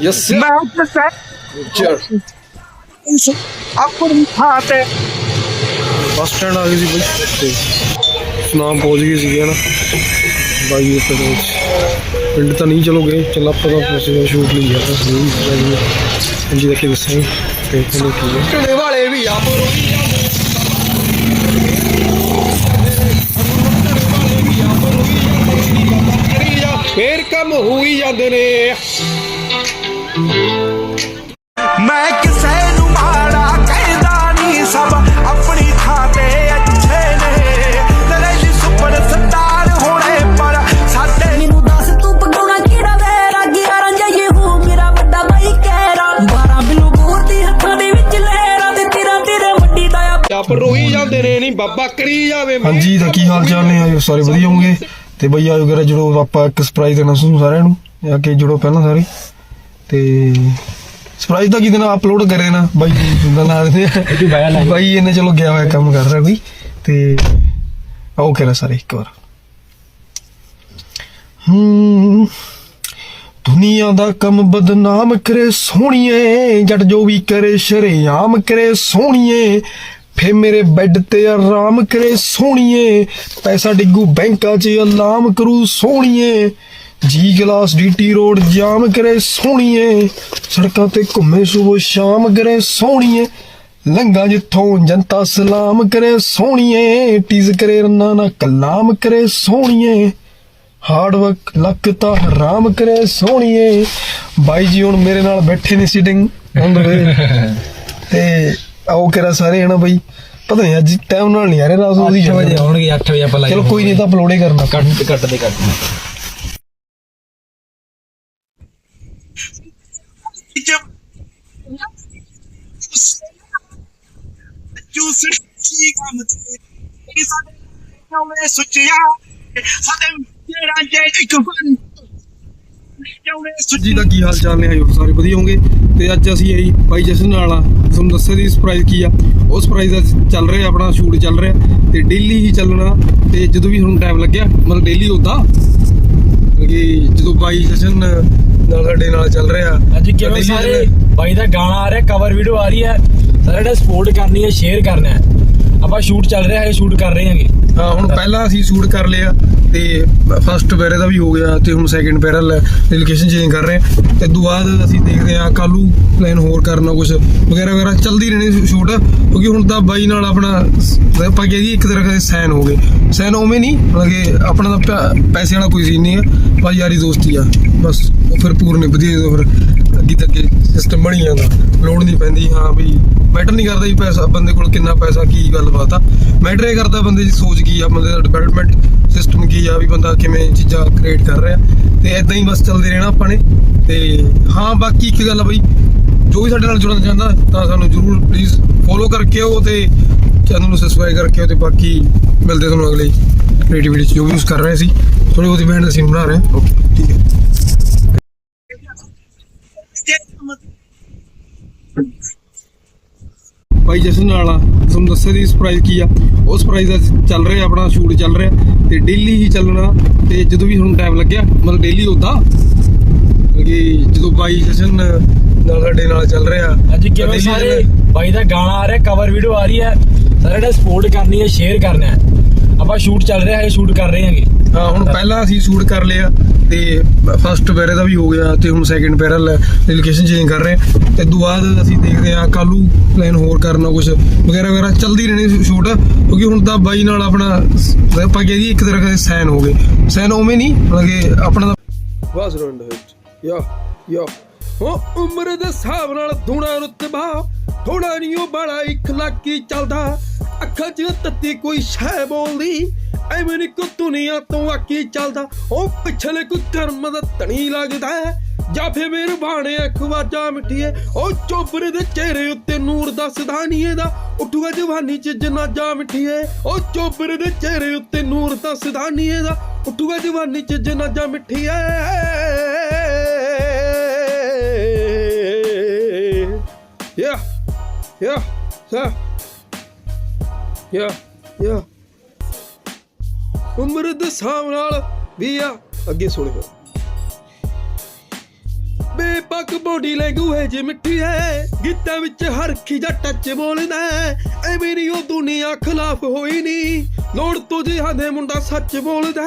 Yes ਮੈਂ ਦੱਸਾਂ ਚਲ ਆਪਣੀ ਥਾਂ ਤੇ ਬੱਸ ਸਟੈਂਡ ਆ ਗਈ ਸੀ ਬਈ ਤੇ ਸੁਨਾਮ ਪਹੁੰਚ ਗਏ ਸੀਗੇ ਨਾ ਬਾਈ ਉੱਤੇ ਦੇ ਵਿੱਚ ਪਿੰਡ ਤਾਂ ਨਹੀਂ ਚਲੋਗੇ ਚੱਲ ਆਪਾਂ ਤਾਂ ਫਸੇ ਸ਼ੂਟ ਲਈ ਤਾਂ ਨਹੀਂ ਬਾਈ ਹਾਂਜੀ ਦੇਖੇ ਦੱਸਾਂਗੇ ਤੇ ਚਲੋ ਠੀਕ ਹੈ ਝੜੇ ਵਾਲੇ ਵੀ ਆਪ ਫੇਰ ਕੰਮ ਹੋਈ ਜਾਂਦੇ ਨੇ ਮੈਂ ਕਿਸੇ ਨੂੰ ਮਾੜਾ ਕਹਿੰਦਾ ਨਹੀਂ ਸਭ ਆਪਣੀ ਥਾਂ ਤੇ ਅੱਛੇ ਨੇ। ਤੇਰੇ ਲਈ ਸੁਪਰ ਸਟਾਰ ਹੋਣੇ ਪਰ ਸਾਡੇ ਮੈਨੂੰ ਦੱਸ ਤੂੰ ਪਕਾਉਣਾ ਕਿਹੜਾ ਵੇ ਰਾਗੀ ਰੰਜਾਈ ਹੂੰ ਮੇਰਾ ਵੱਡਾ ਬਾਈ ਕਹਿਰਾ। 12 ਬਿਲੂ ਗੋਰ ਦੀ ਹੱਥਾਂ ਦੇ ਵਿੱਚ ਲਹਿਰਾਂ ਤੇ ਤੇਰਾ ਤੇਰੇ ਵੱਡੀ ਦਾ ਆ ਆਪ ਰੋਈ ਜਾਂਦੇ ਨੇ ਨਹੀਂ ਬਾਬਾ ਕਰੀ ਜਾਵੇ ਹਾਂਜੀ ਤਾਂ ਕੀ ਹਾਲ ਚਾਲ ਨੇ? ਆਇਓ ਸਾਰੇ ਵਧੀਆ ਹੋਣਗੇ ਤੇ ਬਈ ਆਇਓ ਕਰਾ ਜੁੜੋ ਆਪਾਂ ਇੱਕ ਸਰਪ੍ਰਾਈਜ਼ ਦੇਣਾ ਤੁਹਾਨੂੰ ਸਾਰਿਆਂ ਨੂੰ। ਆ ਕੇ ਜੁੜੋ ਪਹਿਲਾਂ ਸਾਰੇ। ਤੇ ਸਰਪ੍ਰਾਈਜ਼ ਤਾਂ ਕੀ ਦੇਣਾ ਅਪਲੋਡ ਕਰੇ ਨਾ। ਬਾਈ ਜਿੰਦਾ ਲਾ ਦਿੰਦੇ ਆ। ਬਾਈ ਇਹਨੇ ਚਲੋ ਗਿਆ ਹੋਇਆ ਕੰਮ ਕਰ ਰਿਹਾ ਕੋਈ। ਤੇ ਆਓ ਕਰਾ ਸਾਰੇ ਇੱਕ ਵਾਰ। ਹੂੰ ਦੁਨੀਆ ਦਾ ਕੰਮ ਬਦਨਾਮ ਕਰੇ ਸੋਹਣੀਏ ਜੱਟ ਜੋ ਵੀ ਕਰੇ ਸ਼ਰੇਆਮ ਕਰੇ ਸੋਹਣੀਏ। ਫੇ ਮੇਰੇ ਬੈੱਡ ਤੇ ਆਰਾਮ ਕਰੇ ਸੋਹਣੀਏ। ਪੈਸਾ ਡਿੱਗੂ ਬੈਂਕਾਂ 'ਚ ਅਲਾਮ ਕਰੂ ਸੋਹਣੀਏ। ਜੀ ਗਲਾਸ ਡੀਟੀ ਰੋਡ ਜਾਮ ਕਰੇ ਸੋਹਣੀਏ। ਸੜਕਾਂ ਤੇ ਘੁੰਮੇ ਸੁਬਹ ਸ਼ਾਮ ਕਰੇ ਸੋਹਣੀਏ। ਲੰਗਾ ਜਿੱਥੋਂ ਜਨਤਾ ਸਲਾਮ ਕਰੇ ਸੋਹਣੀਏ। ਟੀਜ਼ ਕਰੇ ਰੰਨਾ ਨਾ ਕਲਾਮ ਕਰੇ ਸੋਹਣੀਏ। ਹਾਰਡ ਵਰਕ ਲੱਕ ਤਾਂ ਹਰਾਮ ਕਰੇ ਸੋਹਣੀਏ। ਬਾਈ ਜੀ ਹੁਣ ਮੇਰੇ ਨਾਲ ਬੈਠੇ ਨੇ ਸੀਟਿੰਗ ਤੇ ਆਓ ਕਰਾ ਸਾਰੇ ਹਨਾ ਬਾਈ। ਪਤਾ ਨਹੀਂ ਅੱਜ ਟਾਈਮ ਨਾਲ ਨਹੀਂ ਆ ਰਿਹਾ ਰਾਤ ਨੂੰ। 8 ਵਜੇ ਆਉਣਗੇ 8 ਵਜੇ ਆਪਾਂ ਲਾਈਵ ਚਲੋ ਕੋਈ ਨਹੀਂ ਤਾਂ ਅਪਲੋਡ ਹੀ ਕਰਨਾ। ਕੱਟ ਕੱਟ ਦੇ ਕੱਟ ਜੂਸ ਕੀ ਕੰਮ ਤੇ ਸਾਡੇ ਨਵੇਂ ਸੁਚਿਆ ਸਾਡੇ ਤੇਰਾ ਜੇ ਇੱਕ ਫਨ ਜੀ ਦਾ ਕੀ ਹਾਲ ਚਾਲ ਨੇ? ਆਇਓ ਸਾਰੇ ਵਧੀਆ ਹੋਗੇ ਤੇ ਅੱਜ ਅਸੀਂ ਆਈ ਬਾਈ ਜਸ਼ਨ ਨਾਲ ਆ ਤੁਹਾਨੂੰ ਦੱਸਿਆ ਦੀ ਸਰਪ੍ਰਾਈਜ਼ ਕੀ ਆ? ਉਹ ਸਰਪ੍ਰਾਈਜ਼ ਦਾ ਚੱਲ ਰਿਹਾ, ਆਪਣਾ ਸ਼ੂਟ ਚੱਲ ਰਿਹਾ। ਤੇ ਡੇਲੀ ਹੀ ਚੱਲਣਾ। ਤੇ ਜਦੋਂ ਵੀ ਤੁਹਾਨੂੰ ਟਾਈਮ ਲੱਗਿਆ, ਮਤਲਬ ਡੇਲੀ ਉਦਾਂ ਕਿ ਜਦੋਂ ਬਾਈ ਜਸ਼ਨ ਨਾਲ ਸਾਡੇ ਨਾਲ ਚੱਲ ਰਿਹਾ। ਤਾਂ ਕਿਵੇਂ ਸਾਰੇ। ਬਾਈ ਦਾ ਗਾਣਾ ਆ ਰਿਹਾ ਕਵਰ ਵੀਡੀਓ ਆ ਰਹੀ ਹੈ। ਸਾਰੇ ਨੇ ਸਪੋਰਟ ਕਰਨੀ ਹੈ ਸ਼ੇਅਰ ਕਰਨਾ ਹੈ। ਆਪਾਂ ਸ਼ੂਟ ਚੱਲ ਰਿਹਾ ਹੈ ਸ਼ੂਟ ਕਰ ਰਹੇ ਹਾਂਗੇ। ਹਾਂ ਹੁਣ ਪਹਿਲਾਂ ਅਸੀਂ ਸ਼ੂਟ ਕਰ ਲਿਆ ਤੇ ਫਸਟ ਪੈਰੇ ਦਾ ਵੀ ਹੋ ਗਿਆ ਤੇ ਹੁਣ ਸੈਕਿੰਡ ਪੈਰਾ ਲੋਕੇਸ਼ਨ ਚੇਂਜ ਕਰ ਰਹੇ ਹਾਂ। ਤੇ ਤੋਂ ਬਾਅਦ ਅਸੀਂ ਦੇਖਦੇ ਹਾਂ ਕੱਲੂ ਪਲਾਨ ਹੋਰ ਕਰਨਾ ਕੁਝ ਵਗੈਰਾ ਵਗੈਰਾ ਚੱਲਦੀ ਰਹਿਣੀ ਸ਼ੂਟ ਕਿਉਂਕਿ ਹੁਣ ਤਾਂ ਬਾਈ ਨਾਲ ਆਪਣਾ ਆਪਾਂ ਕਹਿ ਦਈਏ ਇੱਕ ਤਰ੍ਹਾਂ ਦੇ ਸੈਨ ਹੋ ਗਏ। ਸੈਨ ਉਵੇਂ ਨਹੀਂ ਮਤਲਬ ਕਿ ਆਪਣਾ ਤਾਂ ਪੈਸੇ ਵਾਲਾ ਕੋਈ ਸੀਨ ਨਹੀਂ ਹੈ। ਭਾਈ ਯਾਰੀ ਦੋਸਤੀ ਆ ਬਸ। ਉਹ ਫਿਰ ਪੂਰਨ ਵਧੀਆ ਜਦੋਂ ਫਿਰ ਅੱਗੇ ਤੱਕ ਸਿਸਟਮ ਬਣੀ ਜਾਂਦਾ। ਲੋੜ ਨਹੀਂ ਪੈਂਦੀ, ਹਾਂ ਵੀ ਮੈਟਰ ਨਹੀਂ ਕਰਦਾ ਵੀ ਪੈਸਾ, ਬੰਦੇ ਕੋਲ ਕਿੰਨਾ ਪੈਸਾ, ਕੀ ਗੱਲਬਾਤ ਆ। ਮੈਟਰ ਇਹ ਕਰਦਾ ਬੰਦੇ ਦੀ ਸੋਚ ਕੀ ਆ, ਬੰਦੇ ਦਾ ਡਿਵੈਲਪਮੈਂਟ ਸਿਸਟਮ ਕੀ ਆ, ਵੀ ਬੰਦਾ ਕਿਵੇਂ ਚੀਜ਼ਾਂ ਕ੍ਰੀਏਟ ਕਰ ਰਿਹਾ। ਤੇ ਇਦਾਂ ਹੀ ਬਸ ਚੱਲਦੇ ਰਹਿਣਾ ਆਪਾਂ ਨੇ। ਤੇ ਹਾਂ, ਬਾਕੀ ਇੱਕ ਗੱਲ ਆ ਬਈ, ਜੋ ਵੀ ਸਾਡੇ ਨਾਲ ਜੁੜਨਾ ਚਾਹੁੰਦਾ, ਤਾਂ ਸਾਨੂੰ ਜਰੂਰ ਪਲੀਜ਼ ਫੋਲੋ ਕਰਕੇ ਆਓ ਤੇ ਚੈਨਲ ਨੂੰ ਸਬਸਕ੍ਰਾਈਬ ਕਰਕੇ ਆਓ ਤੇ ਬਾਕੀ ਮਿਲਦੇ ਤੁਹਾਨੂੰ ਅਗਲੇ ਕ੍ਰੀਏਟਿਵਿਟੀ ਚ, ਜੋ ਵੀ ਯੂਜ਼ ਕਰ ਰਹੇ ਸੀ। ਥੋੜੀ ਬਹੁਤੀ ਬੈਂਡ ਅਸੀਂ ਬਣਾ ਰਹੇ ਹਾਂ। ਓਕੇ ਠੀਕ ਹੈ। ਬਾਈ ਜਸ਼ਨ ਨਾਲ ਆ। ਤੁਹਾਨੂੰ ਦੱਸਿਆ ਦੀ ਸਰਪ੍ਰਾਈਜ਼ ਕੀ ਆ। ਉਹ ਸਰਪ੍ਰਾਈਜ਼ ਚੱਲ ਰਿਹਾ ਆਪਣਾ ਸ਼ੂਟ ਚੱਲ ਰਿਹਾ ਤੇ ਡੇਲੀ ਹੀ ਚੱਲਣਾ ਤੇ ਜਦੋਂ ਵੀ ਹੁਣ ਟਾਈਮ ਲੱਗਿਆ ਮਤਲਬ ਡੇਲੀ ਉਦਾਂ ਕਿ ਜਦੋਂ ਬਾਈ ਜਸ਼ਨ ਨਾਲ ਸਾਡੇ ਨਾਲ ਚੱਲ ਰਿਹਾ ਅੱਜ ਕਿਵੇਂ ਸਾਰੇ। ਬਾਈ ਦਾ ਗਾਣਾ ਆ ਰਿਹਾ ਕਵਰ ਵੀਡੀਓ ਆ ਰਹੀ ਹੈ। ਸਾਰੇ ਨੇ ਸਪੋਰਟ ਕਰਨੀ ਹੈ ਸ਼ੇਅਰ ਕਰਨਾ ਹੈ। ਆਪਾਂ ਸ਼ੂਟ ਚੱਲ ਰਿਹਾ ਹੈ ਸ਼ੂਟ ਕਰ ਰਹੇ ਹਾਂਗੇ। ਹੁਣ ਪਹਿਲਾਂ ਅਸੀਂ ਸ਼ੂਟ ਕਰ ਲਿਆ ਤੇ ਫਸਟ ਪੈਰੇ ਦਾ ਵੀ ਹੋ ਗਿਆ ਤੇ ਹੁਣ ਸੈਕਿੰਡ ਪੈਰਾ ਲੋਕੇਸ਼ਨ ਚੇਂਜ ਕਰ ਰਹੇ ਤੇ ਤੋਂ ਬਾਅਦ ਅਸੀਂ ਦੇਖਦੇ ਹਾਂ ਕੱਲੂ ਪਲਾਨ ਹੋਰ ਕਰਨਾ ਕੁਝ ਵਗੈਰਾ ਵਗੈਰਾ ਚੱਲਦੀ ਰਹਿਣੀ ਸ਼ੂਟ ਕਿਉਂਕਿ ਹੁਣ ਤਾਂ ਬਾਈ ਨਾਲ ਆਪਣਾ ਆਪਾਂ ਕਹਿ ਦਈਏ ਇੱਕ ਤਰ੍ਹਾਂ ਦੇ ਸੈਨ ਹੋ ਗਏ। ਸੈਨ ਉਵੇਂ ਨਹੀਂ, ਮਤਲਬ ਆਪਣਾ ਬਸ ਰੰਡ ਹਿੱਟ ਯਾ ਯਾ। ਹੋ ਉਮਰ ਦੇ ਹਿਸਾਬ ਨਾਲ ਧੂਣਾ ਰੁਤਬਾ ਥੋੜਾ ਨਹੀਂ ਉਹ ਬੜਾ ਇਖਲਾਕੀ ਚੱਲਦਾ। ਅੱਖਾਂ 'ਚ ਤੱਤੀ ਕੋਈ ਸ਼ੈ ਬੋਲਦੀ। ਐਵੇਂ ਨੀ ਕੋ ਦੁਨੀਆ ਤੋਂ ਆਕੀ ਚੱਲਦਾ। ਉਹ ਪਿਛਲੇ ਕੋਈ ਕਰਮ ਦਾ ਧਣੀ ਲੱਗਦਾ ਹੈ। ਜਾਂ ਫੇ ਮੇਰੇ ਬਾਣੇ ਖਵਾਜਾ ਮਿੱਠੀਏ। ਉਹ ਚੋਬਰ ਦੇ ਚਿਹਰੇ ਉੱਤੇ ਨੂਰ ਦੱਸਦਾ ਨਹੀਂ ਇਹਦਾ ਉੱਠੂਗਾ ਜਵਾਨੀ ਚ ਜਨਾਜਾ ਮਿੱਠੀਏ। ਉਹ ਚੋਬਰ ਦੇ ਚਿਹਰੇ ਉੱਤੇ ਨੂਰ ਦੱਸਦਾ ਨਹੀਂ ਇਹਦਾ ਉੱਠੂਗਾ ਜਵਾਨੀ ਚ ਜਨਾਜਾ ਮਿੱਠੀਏ। ਯਾ ਯਾ, ਸਾ, ਯਾ ਯਾ। ਉਮਰ ਦੇ ਹਿਸਾਬ ਨਾਲ ਵੀ ਆ। ਅੱਗੇ ਸੁਣਿਓ ਬੇਪੱਕ ਬੋਡੀ ਲੈਂਗੁਏਜ ਮਿੱਠੀ ਹੈ ਗੀਤਾਂ ਵਿੱਚ ਹਰ ਖੀਜਾ ਟੱਚ ਬੋਲਦਾ ਐਵੇਂ ਨਹੀਂ ਉਹ ਦੁਨੀਆ ਖਿਲਾਫ ਹੋਈ ਨਹੀਂ ਲੋੜ ਤੋਂ ਜਿਹਾਂ ਦੇ ਮੁੰਡਾ ਸੱਚ ਬੋਲਦਾ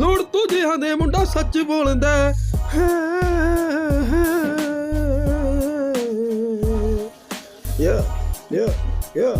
ਲੋੜ ਤੋਂ ਜਿਹਾਂ ਦੇ ਮੁੰਡਾ ਸੱਚ ਬੋਲਦਾ ਹੈ। Yeah, yeah,